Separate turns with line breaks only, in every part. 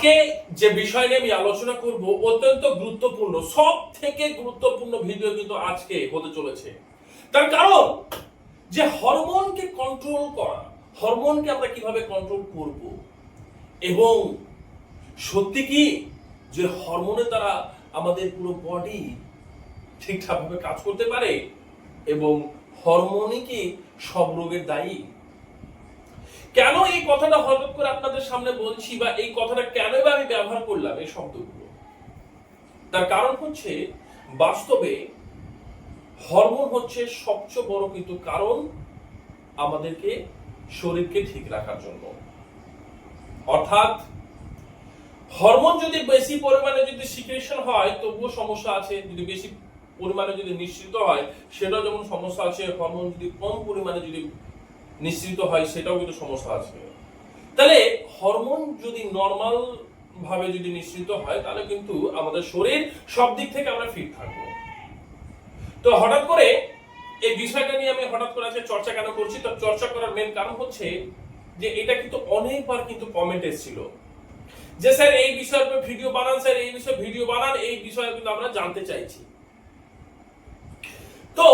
আজকে যে বিষয় নিয়ে আমি আলোচনা করব অত্যন্ত গুরুত্বপূর্ণ সব থেকে গুরুত্বপূর্ণ ভিডিও কিন্তু আজকে হতে চলেছে। তার কারণ যে হরমোনকে কন্ট্রোল করা, হরমোনকে আমরা কীভাবে কন্ট্রোল করব এবং সত্যি কি যে হরমোনের দ্বারা আমাদের পুরো বডি ঠিকঠাকভাবে কাজ করতে পারে এবং হরমোনই কি সব রোগের দায়ী? কেন এই কথাটা হঠাৎ করে আপনাদের সামনে বলছি বা এই কথাটা কেন আমি ব্যবহার করলাম এই শব্দগুলো? তার কারণ হচ্ছে, বাস্তবে হরমোন হচ্ছে সবচেয়ে বড় কিন্তু কারণ আমাদেরকে শরীরকে ঠিক রাখার জন্য। অর্থাৎ, হরমোন যদি বেশি পরিমাণে যদি সিক্রেশন হয়, তবুও সমস্যা আছে। যদি বেশি পরিমাণে যদি নিশ্চিত হয়, সেটাও যেমন সমস্যা আছে, হরমোন যদি কম পরিমাণে যদি নিশ্চিত হয়, সেটাও কিন্তু সমস্যা আছে। তাহলে হরমোন যদি নর্মাল ভাবে যদি নিশ্চিত হয়, তাহলে কিন্তু আমাদের শরীর সব দিক থেকে আমরা ফিট থাকব। তো হঠাৎ করে এই বিষয়টা নিয়ে আমি হঠাৎ করে আজকে চর্চা কেন করছি? তো চর্চা করার মেন কারণ হচ্ছে যে এটা কিন্তু অনেকবার কিন্তু কমেন্ট এসেছিল। যে স্যার এই বিষয়ের উপর ভিডিও বানান, স্যার এই বিষয়ে ভিডিও বানান, এই বিষয়ে কিন্তু আমরা জানতে চাইছি। তো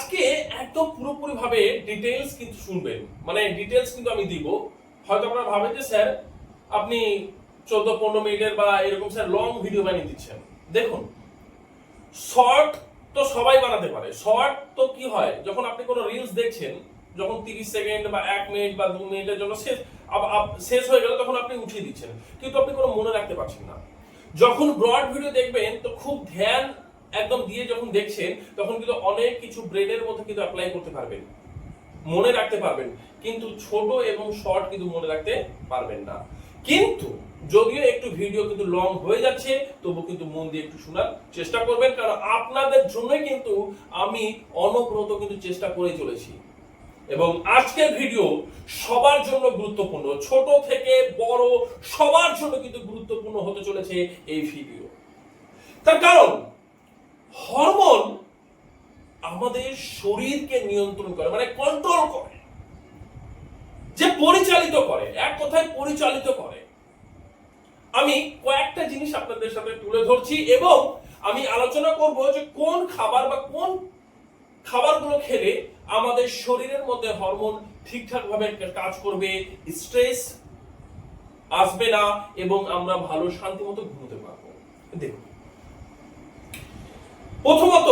আজকে একদম পুরোপুরি ভাবে ডিটেলস কিন্তু শুনবেন। মানে ডিটেলস কিন্তু আমি দিব। হয়তো আপনারা ভাবেন যে, স্যার, আপনি চোদ্দ পনেরো মিনিটের বা এরকম স্যার লং ভিডিও বানিয়ে দিচ্ছেন। দেখুন শর্ট তো সবাই বানাতে পারে। শর্ট তো কি হয়, যখন আপনি কোনো রিলস দেখছেন, যখন তিরিশ সেকেন্ড বা এক মিনিট বা দু মিনিটের জন্য শেষ শেষ হয়ে গেল তখন আপনি উঠিয়ে দিচ্ছেন। কিন্তু আপনি কোনো মনে রাখতে পারছেন না। যখন ব্রড ভিডিও দেখবেন, তো খুব ধ্যান একদম দিয়ে যখন দেখছেন, তখন কিন্তু অনেক কিছু ব্রেনের মধ্যে কিন্তু অ্যাপ্লাই করতে পারবেন। মনে রাখতে পারবেন। কিন্তু ছোট এবং শর্ট কিন্তু মনে রাখতে পারবেন না। কিন্তু যদিও একটু ভিডিও কিন্তু লং হয়ে যাচ্ছে তবু কিন্তু মন দিয়ে একটু শোনার চেষ্টা করবেন। কারণ আপনাদের জন্যই কিন্তু আমি অনবরত কিন্তু চেষ্টা করে চলেছি। এবং আজকের ভিডিও সবার জন্য গুরুত্বপূর্ণ। ছোট থেকে বড় সবার জন্য কিন্তু গুরুত্বপূর্ণ হতে চলেছে এই ভিডিও তার কারণ হরমোন আমাদের শরীরকে নিয়ন্ত্রণ করে মানে কন্ট্রোল করে, যে পরিচালিত করে, এক কথায় পরিচালিত করে। আমি কয়েকটা জিনিস আপনাদের সাথে তুলে ধরছি এবং আমি আলোচনা করব যে কোন খাবার বা কোন খাবারগুলো খেলে আমাদের শরীরের মধ্যে হরমোন ঠিকঠাক ভাবে কাজ করবে স্ট্রেস আসবে না এবং আমরা ভালো শান্তি মতো ঘুমোতে পারব। দেখুন প্রথমত,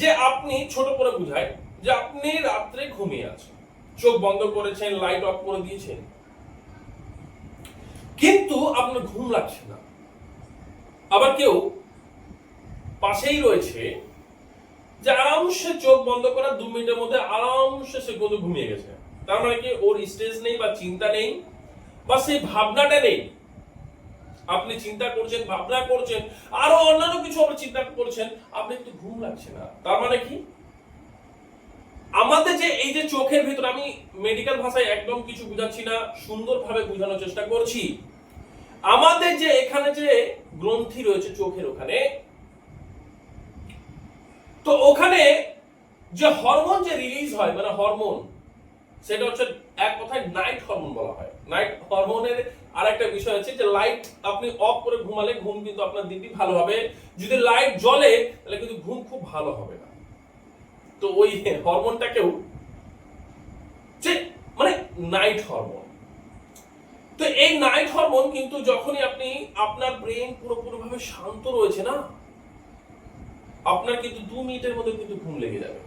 যে আপনি ছোট করে বুঝায় যে আপনি রাত্রে ঘুমিয়ে আছেন। চোখ বন্ধ করেছেন লাইট অফ করে দিয়েছেন। কিন্তু আপনার ঘুম লাগছে না। আবার কেউ পাশেই রয়েছে, যে আরামসে চোখ বন্ধ করা দু মিনিটের মধ্যে আরামসে সে ঘুমিয়ে গেছে। তার মানে কি ওর স্টেজ নেই বা চিন্তা নেই, বা সেই ভাবনাটা নেই। আপনি চিন্তা করছেন, ভাবনা করছেন, আরও অন্যান্য কিছু আপনি চিন্তা করছেন, আপনি একটু ঘুম লাগছে না। তার মানে কি? আমাদের যে এই যে চোখের ভিতর, আমি মেডিকেল ভাষায় একদম কিছু বুঝাচ্ছি না, সুন্দরভাবে বোঝানোর চেষ্টা করছি। আমাদের যে এখানে যে গ্রন্থি রয়েছে চোখের ওখানে, তো ওখানে যে হরমোন যে রিলিজ হয় মানে হরমোন সেটা হচ্ছে এক কথায় নাইট হরমোন বলা হয়। নাইট হরমোনের আর একটা বিষয় আছে যে লাইট আপনি অফ করে ঘুমালে ঘুম কিন্তু আপনার দিনটি ভালো হবে। যদি লাইট জ্বলে, তাহলে কিন্তু ঘুম খুব ভালো হবে না। তো ওই হরমোনটাকেও মানে নাইট হরমোন তো এই নাইট হরমোন কিন্তু যখনই আপনি আপনার ব্রেন পুরোপুরি ভাবে শান্ত রয়েছে না, আপনার কিন্তু দু মিনিটের মধ্যে কিন্তু ঘুম লেগে যাবে।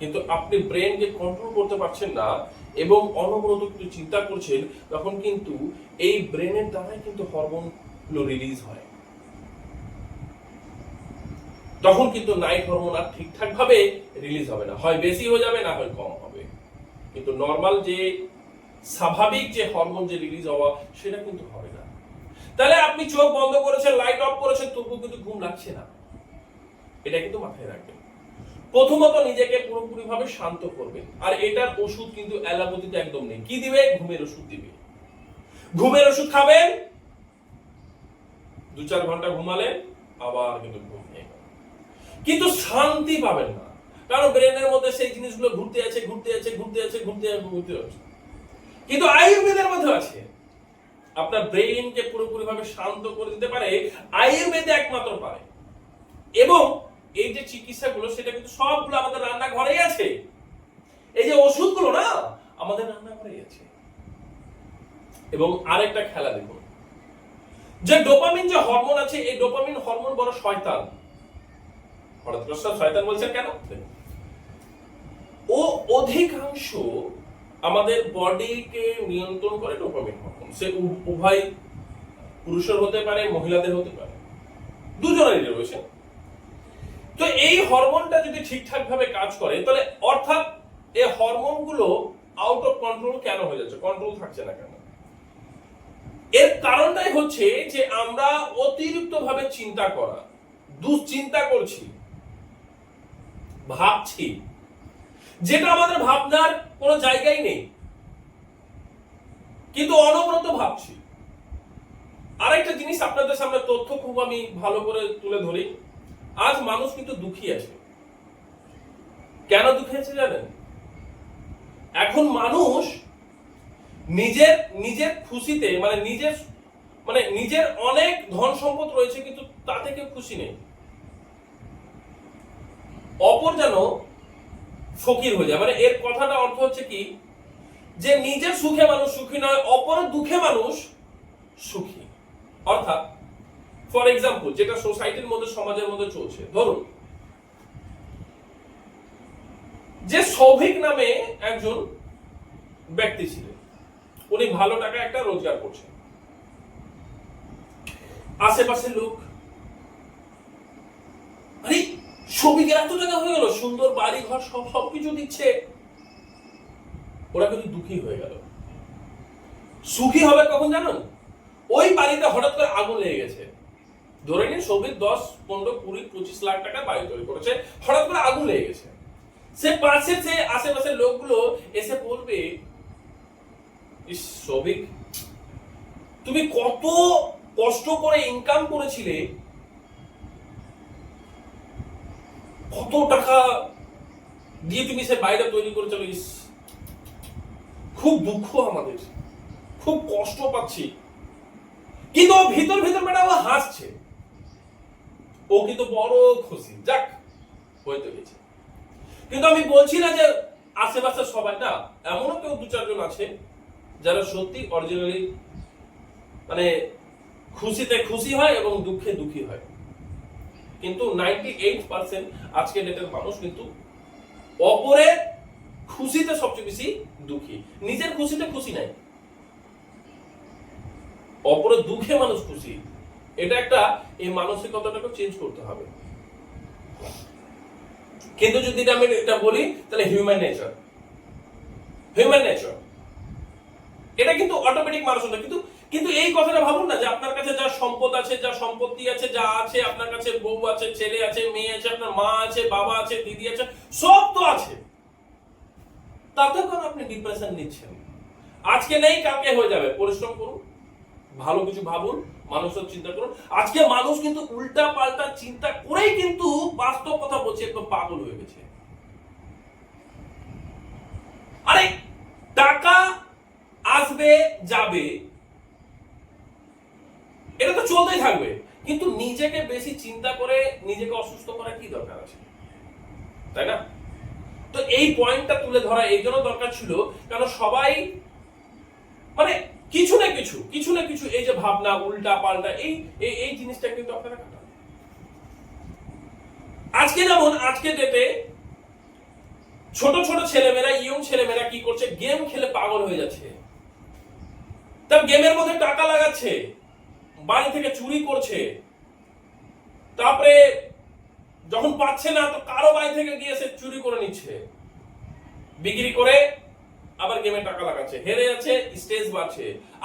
কিন্তু আপনি ব্রেনকে কন্ট্রোল করতে পারছেন না এবং অনবরত কিন্তু চিন্তা করছেন, তখন কিন্তু এই ব্রেনের দ্বারাই কিন্তু হরমোনগুলো রিলিজ হয়। তখন কিন্তু নাইট হরমোন আর ঠিকঠাক ভাবে রিলিজ হবে না। হয় বেশি হয়ে যাবে না হয় কম হবে। কিন্তু নর্মাল যে স্বাভাবিক যে হরমোন যে রিলিজ হওয়া, সেটা কিন্তু হবে না। তাহলে আপনি চোখ বন্ধ করেছেন লাইট অফ করেছেন, তবুও কিন্তু ঘুম লাগছে না। এটা কিন্তু মাথায় রাখবেন। প্রথমত নিজেকে পুরোপুরি ভাবে শান্ত করবেন আর এটার ওষুধ কিন্তু অ্যালোপ্যাথিতে একদম নেই। কি দিবে? ঘুমের ওষুধ দিবে। ঘুমের ওষুধ খাবেন। দু চার ঘণ্টা ঘুমালেন আবার কিন্তু ঘুম কিন্তু শান্তি পাবেন না। কারণ ব্রেনের মধ্যে সেই জিনিসগুলো ঘুরতে আছে ঘুরতে আছে ঘুরতে আছে ঘুরতে আছে ঘুরতে আছে কিন্তু আয়ুর্বেদের মধ্যে আছে। আপনার ব্রেইনকে পুরোপুরি ভাবে শান্ত করে দিতে পারে। আয়ুর্বেদে একমাত্র পারে। এবং এই যে চিকিৎসাগুলো, সেটা কিন্তু সবগুলো আমাদের রান্নাঘরেই আছে। এই যে ওষুধগুলো না, আমাদের রান্নাঘরেই আছে। এবং আরেকটা খেলা দেখুন। যে ডোপামিন যে হরমোন আছে, এই ডোপামিন হরমোন বড় শয়তান। শয়তান বলছেন কেন? ও অধিকাংশ আমাদের বডিকে নিয়ন্ত্রণ করে ডোপামিন হরমোন। সে উভয় পুরুষের হতে পারে, মহিলাদের হতে পারে। দুজনেরই রয়েছে। তো এই হরমোনটা যদি ঠিকঠাক ভাবে কাজ করে, তাহলে অর্থাৎ এই হরমোনগুলো আউট অফ কন্ট্রোল কেন হয়ে যাচ্ছে? কন্ট্রোল থাকছে না কেন? এর কারণটাই হচ্ছে যে আমরা অতিরিক্ত ভাবে চিন্তা করা, দুশ্চিন্তা করছি, ভাবছি, যেটা আমাদের ভাবনার কোনো জায়গাই নেই, কিন্তু অনবরত ভাবছি। আরেকটা জিনিস আপনাদের সামনে তথ্য খুব আমি ভালো করে তুলে ধরি। আজ মানুষ কিন্তু দুঃখী আছে। কেন দুঃখী আছে জানেন? এখন মানুষ নিজের নিজের খুশিতে মানে নিজের মানে নিজের অনেক ধন সম্পদ রয়েছে কিন্তু তা থেকে খুশি নেই। অপর যেন ফকির হয়ে যায়। মানে এর কথাটা অর্থ হচ্ছে কি? যে নিজের সুখে মানুষ সুখী নয় অপর দুঃখে মানুষ সুখী। অর্থাৎ ফর এক্সাম্পল যেটা সোসাইটির মধ্যে, সমাজের মধ্যে চলছে। ধরুন, যে সৌভিক নামে একজন ব্যক্তি ছিলেন, উনি ভালো টাকা একটা রোজগার করছেন। আশেপাশের লোক, আরে, সৌভিকের এত টাকা হয়ে গেল, সুন্দর বাড়ি ঘর সব সবকিছু দিচ্ছে। ওরা কিন্তু দুঃখী হয়ে গেল। সুখী হবে কখন জানো ওই বাড়িতে হঠাৎ করে আগুন লেগে গেছে। ধরে নিন সৌভিক দশ, পনেরো, কুড়ি, পঁচিশ লাখ টাকা বাড়ি তৈরি করেছে। হঠাৎ করে আগুন লেগে গেছে। সে পাশে, সে আশেপাশের লোকগুলো এসে বলবে, ইস তুমি কত কষ্ট করে ইনকাম করেছিলে। কত টাকা দিয়ে তুমি সে বাইরে তৈরি করেছিল ইস, খুব দুঃখ আমাদের। খুব কষ্ট পাচ্ছি। কিন্তু ভিতর ভিতর ম্যাডাম হাসছে। ও কিন্তু বড় খুশি। যাক হয়তো গেছে। কিন্তু আমি বলছি না যে আশেপাশে সবাই না, এমনও কেউ দু চারজন আছে যারা সত্যি অরিজিনালি মানে খুশিতে খুশি হয় এবং দুঃখে দুঃখী হয়। কিন্তু নাইনটি এইট পার্সেন্ট আজকের ডেটের মানুষ কিন্তু অপরের খুশিতে সবচেয়ে বেশি দুঃখী। নিজের খুশিতে খুশি নাই। অপরের দুঃখে মানুষ খুশি। এটা একটা, এই মানসিকতাটাকে চেঞ্জ করতে হবে। কিন্তু যদি আমি এটা বলি, তাহলে হিউম্যান নেচার হিউম্যান নেচার এটা কিন্তু অটোমেটিক মানুষ না কিন্তু কিন্তু এই কথাটা ভাবুন না যে আপনার কাছে যা সম্পদ আছে, যা সম্পত্তি আছে, যা আছে, আপনার কাছে বউ আছে, ছেলে আছে, মেয়ে আছে, আপনার মা আছে, বাবা আছে, দিদি আছে, সব তো আছে। তাতে কেন আপনি ডিপ্রেশন নিচ্ছেন? আজকে নেই, কালকে হয়ে যাবে। পরিশ্রম করুন। ভালো কিছু ভাবুন। মানুষের চিন্তা করুন। আজকে মানুষ কিন্তু উল্টা পাল্টা চিন্তা করেই কিন্তু বাস্তব কথা বলছে, একদম পাগল হয়ে গেছে। আরে, টাকা আসবে, যাবে, এটা তো চলতেই থাকবে। কিন্তু নিজেকে বেশি চিন্তা করে, নিজেকে অসুস্থ করা কি দরকার আছে? তাই না? তো এই পয়েন্টটা তুলে ধরা, এই জন্য দরকার ছিল কারণ সবাই মানে কিছু না কিছু কিছু না কিছু এই যে ভাবনা, উল্টা পাল্টা, এই, এই- জিনিসটা কিন্তু আপনারা কাটান। আজকে যেমন আজকে ডেটে ছোট ছোট ছেলেমেয়েরা, ইয়ং ছেলেমেয়েরা কি করছে? গেম খেলে পাগল হয়ে যাচ্ছে। তার গেমের মধ্যে টাকা লাগাচ্ছে, বাড়ি থেকে চুরি করছে। তারপরে যখন পাচ্ছে না, তো কারও বাড়ি থেকে গিয়ে সে চুরি করে নিচ্ছে। বিক্রি করে আবার গেমে টাকা লাগাচ্ছে, হেরে যাচ্ছে স্টেজ বাড়ছে,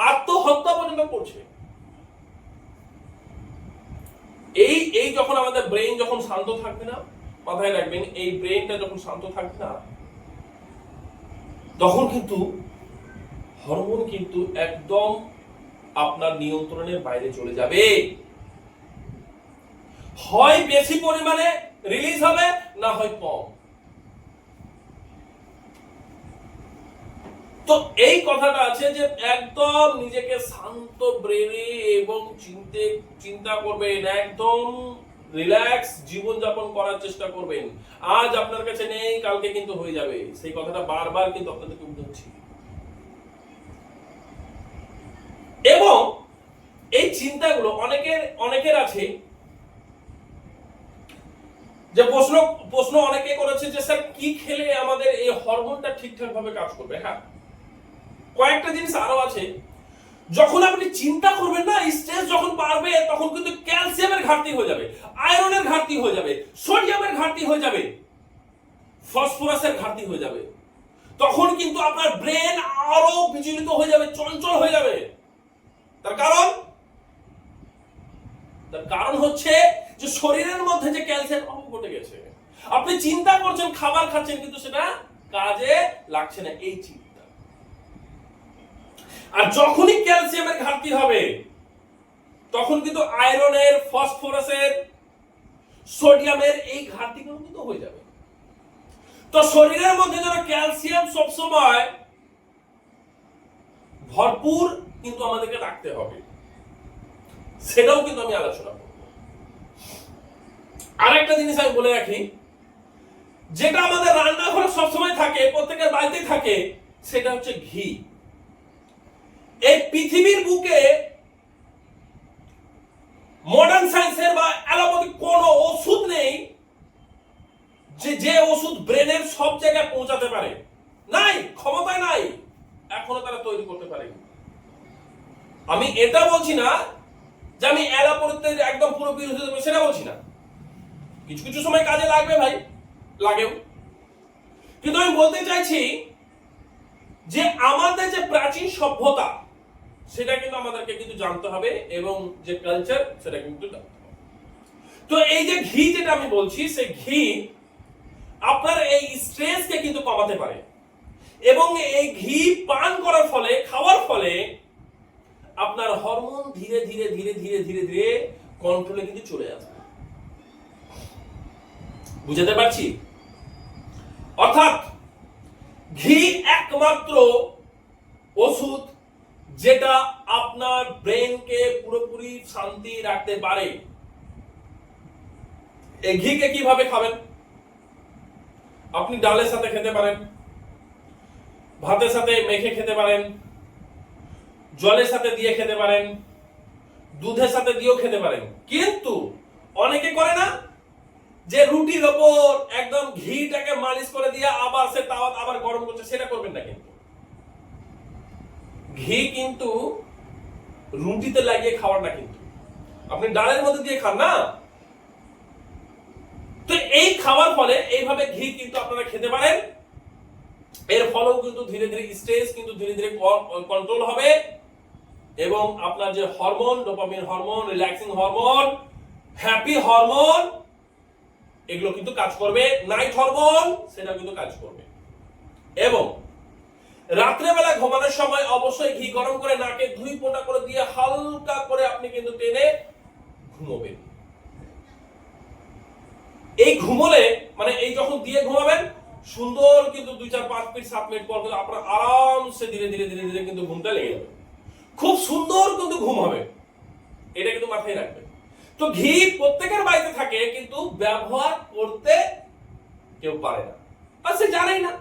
আত্মহত্যা পর্যন্ত করছে। এই এই যখন আমাদের ব্রেন যখন শান্ত থাকবে না, মাথায় রাখবেন, এই ব্রেনটা যখন শান্ত থাকবে না, তখন কিন্তু হরমোন কিন্তু একদম আপনার নিয়ন্ত্রণের বাইরে চলে যাবে। হয় বেশি পরিমাণে রিলিজ হবে, না হয় কম। তো এই কথাটা আছে যে একদম নিজেকে শান্ত ব্রেনে এবং চিনতে, চিন্তা করবেন, একদম রিল্যাক্স জীবন যাপন করার চেষ্টা করবেন। আজ আপনার কাছে নেই, কালকে কিন্তু হয়ে যাবে। সেই কথাটা বারবার কিন্তু আপনাদেরকে বলছি। এবং এই চিন্তাগুলো অনেকের অনেকের আছে যে প্রশ্ন প্রশ্ন অনেকে করেছে যে, স্যার, কি খেলে আমাদের এই হরমোনটা ঠিকঠাক ভাবে কাজ করবে? হ্যাঁ? কয়েকটা জিনিস আরও আছে। যখন আপনি চিন্তা করবেন না স্ট্রেস যখন বাড়বে, তখন কিন্তু ক্যালসিয়ামের ঘাটতি হয়ে যাবে, আয়রনের ঘাটতি হয়ে যাবে, সোডিয়ামের ঘাটতি হয়ে যাবে, ফসফরাসের ঘাটতি হয়ে যাবে। তখন কিন্তু আপনার ব্রেন আরও বিচলিত হয়ে যাবে, চঞ্চল হয়ে যাবে। তার কারণ? তার কারণ হচ্ছে যে শরীরের মধ্যে যে ক্যালসিয়াম অভাব ঘটে গেছে। আপনি চিন্তা করছেন, খাবার খাচ্ছেন, কিন্তু সেটা কাজে লাগছে না। এই চিন্তা। আর যখনই ক্যালসিয়ামের ঘাটতি হবে, তখন কিন্তু আয়রনের, ফসফরাসের, সোডিয়ামের এই ঘাটতিগুলো কিন্তু হয়ে যাবে। তো শরীরের মধ্যে যেন ক্যালসিয়াম সবসময় ভরপুর কিন্তু আমাদেরকে রাখতে হবে। সেটাও কিন্তু আমি আলোচনা করব। আরেকটা জিনিস আমি বলে রাখি, যেটা আমাদের রান্নাঘরে সবসময় থাকে, প্রত্যেকের বাড়িতে থাকে, সেটা হচ্ছে ঘি। এই পৃথিবীর বুকে মডার্ন সায়েন্সের বা অ্যালোপ্যাথিক কোনো ওষুধ নেই যে যে ওষুধ ব্রেনের সব জায়গায় পৌঁছাতে পারে। নাই ক্ষমতায় নাই। এখনও তারা তৈরি করতে পারেনি। আমি এটা বলছি না যে আমি অ্যালোপ্যাথির একদম পুরো করব, সেটা বলছি না। কিছু কিছু সময় কাজে লাগবে ভাই লাগেও। কিন্তু আমি বলতে চাইছি যে আমাদের যে প্রাচীন সভ্যতা সেটা কিন্তু আমাদেরকে কিন্তু জানতে হবে এবং যে কালচার সেটা কিন্তু জানতে হবে। তো এই যে ঘি যেটা আমি বলছি, সেই ঘি আপনার এই স্ট্রেসকে কিন্তু কমাতে পারে। এবং এই ঘি পান করার ফলে, খাওয়ার ফলে আপনার হরমোন ধীরে ধীরে ধীরে ধীরে ধীরে ধীরে কন্ট্রোলে কিন্তু চলে আসবে। বুঝাতে পারছি? অর্থাৎ ঘি একমাত্র ওষুধ যেটা আপনার ব্রেনকে পুরোপুরি শান্তি রাখতে পারে। এই ঘিকে কীভাবে খাবেন? আপনি ডালের সাথে খেতে পারেন, ভাতের সাথে মেখে খেতে পারেন, জলের সাথে দিয়ে খেতে পারেন, দুধের সাথে দিয়েও খেতে পারেন। কিন্তু অনেকে করে না যে রুটির ওপর একদম ঘিটাকে মালিশ করে দিয়ে আবার সে তাওয়াত আবার গরম করছে, সেটা করবেন না কিন্তু। ঘি কিন্তু রুটিতে লাগিয়ে খাওয়ার না কিন্তু। আপনি ডালের মধ্যে দিয়ে খান না? তো এই খাওয়ার ফলে এইভাবে ঘি কিন্তু আপনারা খেতে পারেন। এর ফলেও কিন্তু ধীরে ধীরে স্ট্রেস কিন্তু ধীরে ধীরে কন্ট্রোল হবে। এবং আপনার যে hormone dopamine hormone relaxing hormone happy hormone, এগুলো কিন্তু কাজ করবে। নাইট হরমোন সেটা কিন্তু কাজ করবে। এবং রাত্রেবেলা ঘুমানোর সময় অবশ্যই ঘি গরম করে নাকে দুই ফোঁটা করে দিয়ে হালকা করে আপনি কিন্তু টেনে ঘুমোবেন। এই ঘুমোলে মানে এই যখন দিয়ে ঘুমাবেন, সুন্দর কিন্তু দুই চার পাঁচ মিনিট, সাত মিনিট পর কিন্তু আপনার আরামসে ধীরে ধীরে ধীরে ধীরে কিন্তু ঘুমটা লেগে যাবে। খুব সুন্দর কিন্তু ঘুম হবে। এটা কিন্তু মাথায় রাখবেন। তো ঘি প্রত্যেকের বাড়িতে থাকে, কিন্তু ব্যবহার করতে কেউ পারে না। আর সে জানেই না।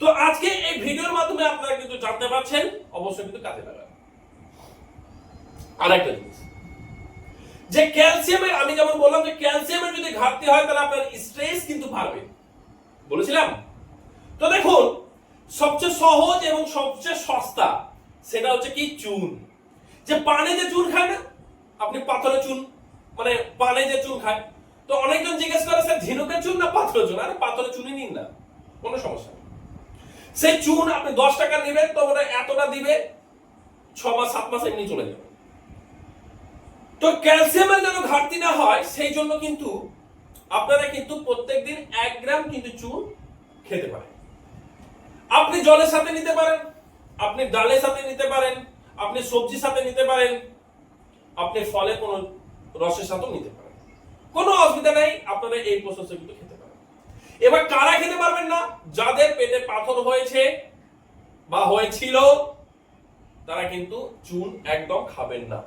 তো আজকে এই ভিডিওর মাধ্যমে আপনারা কিন্তু জানতে পারছেন, অবশ্যই কিন্তু কাজে লাগান আরেকটা জিনিস, যে ক্যালসিয়ামের আমি যেমন বললাম যে ক্যালসিয়ামের যদি ঘাটতি হয়, তাহলে আপনার স্ট্রেস কিন্তু বাড়বে। বলেছিলাম? তো দেখুন, সবচেয়ে সহজ এবং সবচেয়ে সস্তা, সেটা হচ্ছে কি? চুন। যে পানে যে চুন খায় না, আপনি পাথরের চুন মানে পানে যে চুন খায়, তো অনেকজন জিজ্ঞেস করে, স্যার, ঝিনুকের চুন না পাথরের চুন? আরে, পাথরের চুনই নিন না, কোনো সমস্যা নেই। সেই চুন আপনি দশ টাকা নেবেন, তো এতটা দিবে? ছ মাস, সাত মাস এমনি চলে যাবে। তো ক্যালসিয়ামের যেন ঘাটতি না হয়, সেই জন্য কিন্তু আপনারা কিন্তু প্রত্যেকদিন এক গ্রাম কিন্তু চুন খেতে পারেন। আপনি জলের সাথে নিতে পারেন, আপনি ডালের সাথে নিতে পারেন, আপনি সবজির সাথে নিতে পারেন, আপনি ফলে কোনো রসের সাথেও নিতে পারেন। কোনো অসুবিধা নেই, আপনারা এই প্রসেসে কিন্তু এবার কারা খেতে পারবেন না? যাদের পেটে পাথর হয়েছে বা হয়েছিল, তারা কিন্তু চুন একদম খাবেন না।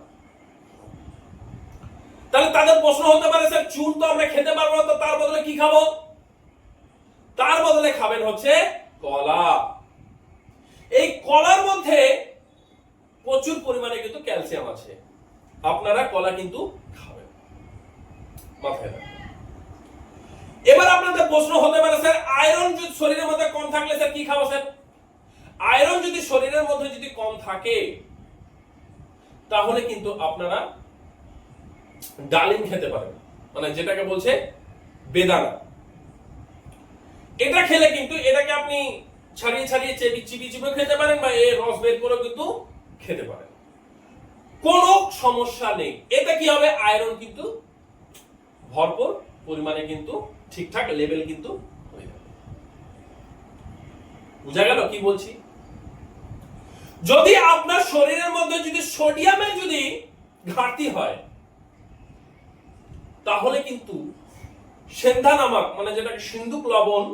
তাহলে তাদের প্রশ্ন হতে পারে, স্যার, চুন তো আমরা খেতে পারব না, তো তার বদলে কি খাব? তার বদলে খাবেন হচ্ছে কলা। এই কলার মধ্যে প্রচুর পরিমাণে কিন্তু ক্যালসিয়াম আছে। আপনারা কলা কিন্তু খাবেন। মাথায় রাখবেন। এবার আপনাদের প্রশ্ন হতে পারে, স্যার, আয়রন যদি শরীরের মধ্যে কম থাকলে স্যার কি খাব, স্যার? আয়রন যদি শরীরের মধ্যে যদি কম থাকে, তাহলে কিন্তু আপনারা ডালিম খেতে পারেন। মানে যেটাকে বলছে বেদানা। এটা খেলে কিন্তু এটাকে আপনি ছাড়িয়ে ছাড়িয়ে চেপি চিপি চিপে খেতে পারেন বা এর রস বের করেও কিন্তু খেতে পারেন। কোনো সমস্যা নেই। এটা কি হবে? আয়রন কিন্তু ভরপুর পরিমাণে কিন্তু ঠিকঠাক লেভেল কিন্তু হয়ে যাবে বুঝা গেল কি বলছি? যদি আপনার শরীরের মধ্যে যদি সোডিয়ামের যদি ঘাটতি হয়, তাহলে কিন্তু সেন্ধা নামক মানে যেটাকে সিন্ধুক লবণ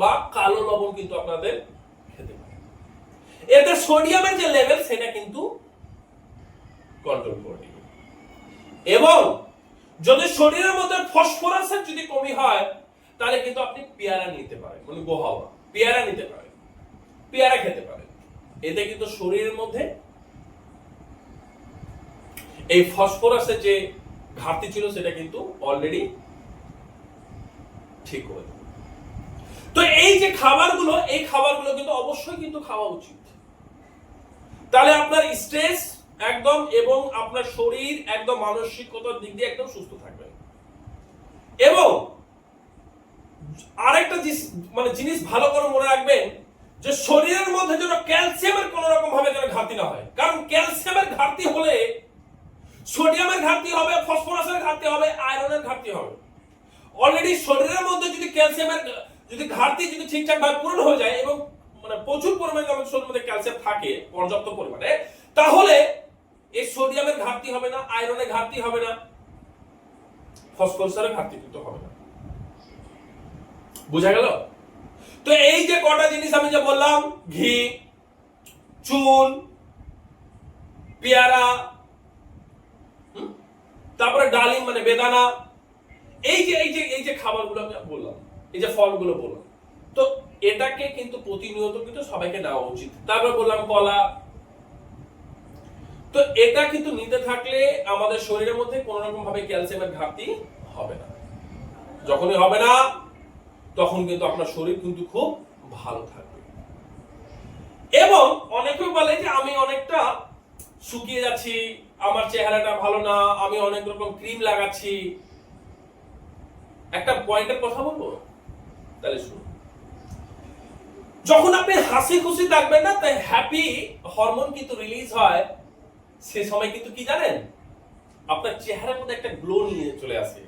বা কালো লবণ কিন্তু আপনাদের খেতে পারে। এতে সোডিয়ামের যে লেভেল সেটা কিন্তু কন্ট্রোল করে এবং যদি শরীরের মধ্যে ফসফরাসের যদি কমি হয় তাহলে কিন্তু আপনি পেয়ারা নিতে পারেন মানে গোহাওয়া, পেয়ারা নিতে পারেন, পেয়ারা খেতে পারেন। এতে কিন্তু শরীরের মধ্যে এই ফসফরাসের যে ঘাটতি ছিল সেটা কিন্তু অলরেডি ঠিক করে দেবে তো এই যে খাবারগুলো, এই খাবারগুলো কিন্তু অবশ্যই কিন্তু খাওয়া উচিত। তাহলে আপনার স্ট্রেস একদম এবং আপনার শরীর একদম মানসিকতার দিক দিয়ে একদম সুস্থ থাকবে। এবং আরেকটা মানে জিনিস ভালো করে মনে রাখবেন যে শরীরের মধ্যে যেন ক্যালসিয়ামের কোন রকম ভাবে যেন ঘাটতি না হয়। কারণ ক্যালসিয়ামের ঘাটতি হলে সোডিয়ামের ঘাটতি হবে, ফসফরাসের ঘাটতি হবে, আয়রনের ঘাটতি হবে। অলরেডি শরীরের মধ্যে যদি ক্যালসিয়ামের, যদি ঘাটতি যদি ঠিকঠাক ভাবে পূরণ হয়ে যায় এবং মানে প্রচুর পরিমাণে আমাদের শরীরের মধ্যে ক্যালসিয়াম থাকে পর্যাপ্ত পরিমাণে, তাহলে এই সোডিয়ামের ঘাটতি হবে না, আয়রনের ঘাটতি হবে না, ফসফরাসের ঘাটতি কিন্তু হবে। বুঝা গেল? তো এই যে কটা জিনিস আমি যে বললাম, ঘি, চুন, পেয়ারা? তারপরে ডালিম মানে বেদানা, এই যে এই যে এই যে খাবারগুলো আমি বললাম, এই যে ফলগুলো বললাম, তো এটাকে কিন্তু প্রতিনিয়ত কিন্তু সবাইকে নেওয়া উচিত। তারপর বললাম কলা। তো এটা কিন্তু নিতে থাকলে আমাদের শরীরের মধ্যে কোন রকম ভাবে ক্যালসিয়ামের ঘাটতি হবে না। যখনই হবে না তখন কিন্তু আপনার শরীর কিন্তু খুব ভালো থাকবে। এবং অনেকে বলে যে আমি অনেকটা শুকিয়ে যাচ্ছি, আমার চেহারাটা ভালো না, আমি অনেক রকম ক্রিম লাগাচ্ছি। একটা পয়েন্টের কথা বলব? তাহলে শুনুন। যখন আপনি হাসি খুশি থাকবেন না, তাই হ্যাপি হরমোন কিন্তু রিলিজ হয়, সে সময় কিন্তু কি জানেন? আপনার চেহারার মধ্যে একটা গ্লো নিয়ে চলে আসে।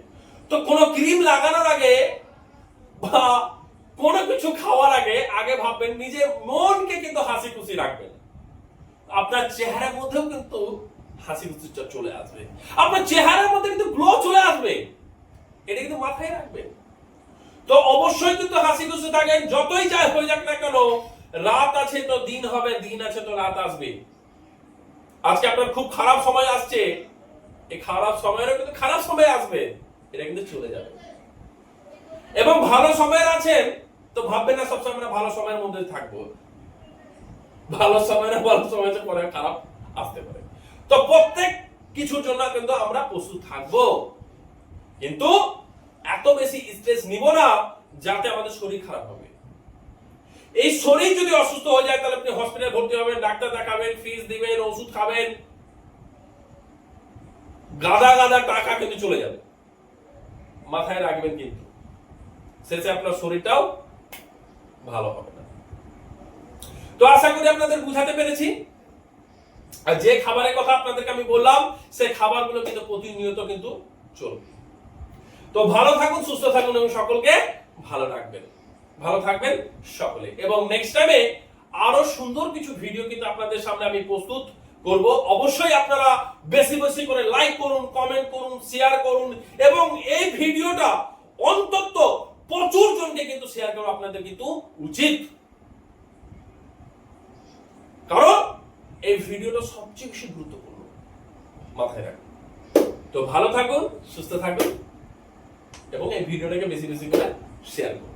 তো কোনো ক্রিম লাগানোর আগে বা কোনো কিছু খাওয়ার আগে আগে ভাববেন, নিজের মনকে কিন্তু হাসি খুশি রাখবেন। আপনার চেহারার মধ্যেও কিন্তু হাসি খুশি চলে আসবে। আপনার চেহারার মধ্যে কিন্তু গ্লো চলে আসবে। এটা কিন্তু মাথায় রাখবেন। তো অবশ্যই কিন্তু হাসি খুশি থাকেন, যতই যায় হয়ে যাক না কেন, রাত আছে তো দিন হবে, দিন আছে তো রাত আসবে। আজকে আপনার খুব খারাপ সময় আসছে। এই খারাপ সময়েরও কিন্তু খারাপ সময় আসবে। এটা কিন্তু চলে যাবে। এবং ভালো সময়ের আছেন তো ভাববে না সবসময় আমরা ভালো সময়ের মধ্যে থাকব। ভালো সময় না, ভালো সময় আছে পরে খারাপ আসতে পারে। তো প্রত্যেক কিছুর জন্য কিন্তু আমরা প্রস্তুত থাকব। কিন্তু এত বেশি স্ট্রেস নিব না যাতে আমাদের শরীর খারাপ হবে। এই শরীর যদি অসুস্থ হয়ে যায়, তাহলে আপনি হসপিটালে ভর্তি হবেন, ডাক্তার দেখাবেন ফিস দিবেন, ওষুধ খাবেন। গাদা গাদা টাকা কিন্তু চলে যাবে। মাথায় রাখবেন কিন্তু। শেষে আপনার শরীরটাও ভালো হবে না। তো আশা করি আপনাদের বুঝাতে পেরেছি। আর যে খাবারের কথা আপনাদেরকে আমি বললাম, সেই খাবারগুলো কিন্তু প্রতিনিয়ত কিন্তু চলবে। তো ভালো থাকুন, সুস্থ থাকুন এবং সকলকে ভালো রাখবেন। ভালো থাকবেন সকলে। এবং নেক্সট টাইমে আরও সুন্দর কিছু ভিডিও কিন্তু আপনাদের সামনে আমি প্রস্তুত করব। অবশ্যই আপনারা বেশি বেশি করে লাইক করুন কমেন্ট করুন শেয়ার করুন এবং এই ভিডিওটা অন্তত প্রচুর জনকে কিন্তু শেয়ার করা আপনাদের কিন্তু উচিত। কারণ এই ভিডিওটা সবচেয়ে বেশি গুরুত্বপূর্ণ মাথায় রাখুন। তো ভালো থাকুন, সুস্থ থাকুন, এবং এই ভিডিওটাকে বেশি বেশি করে শেয়ার করুন।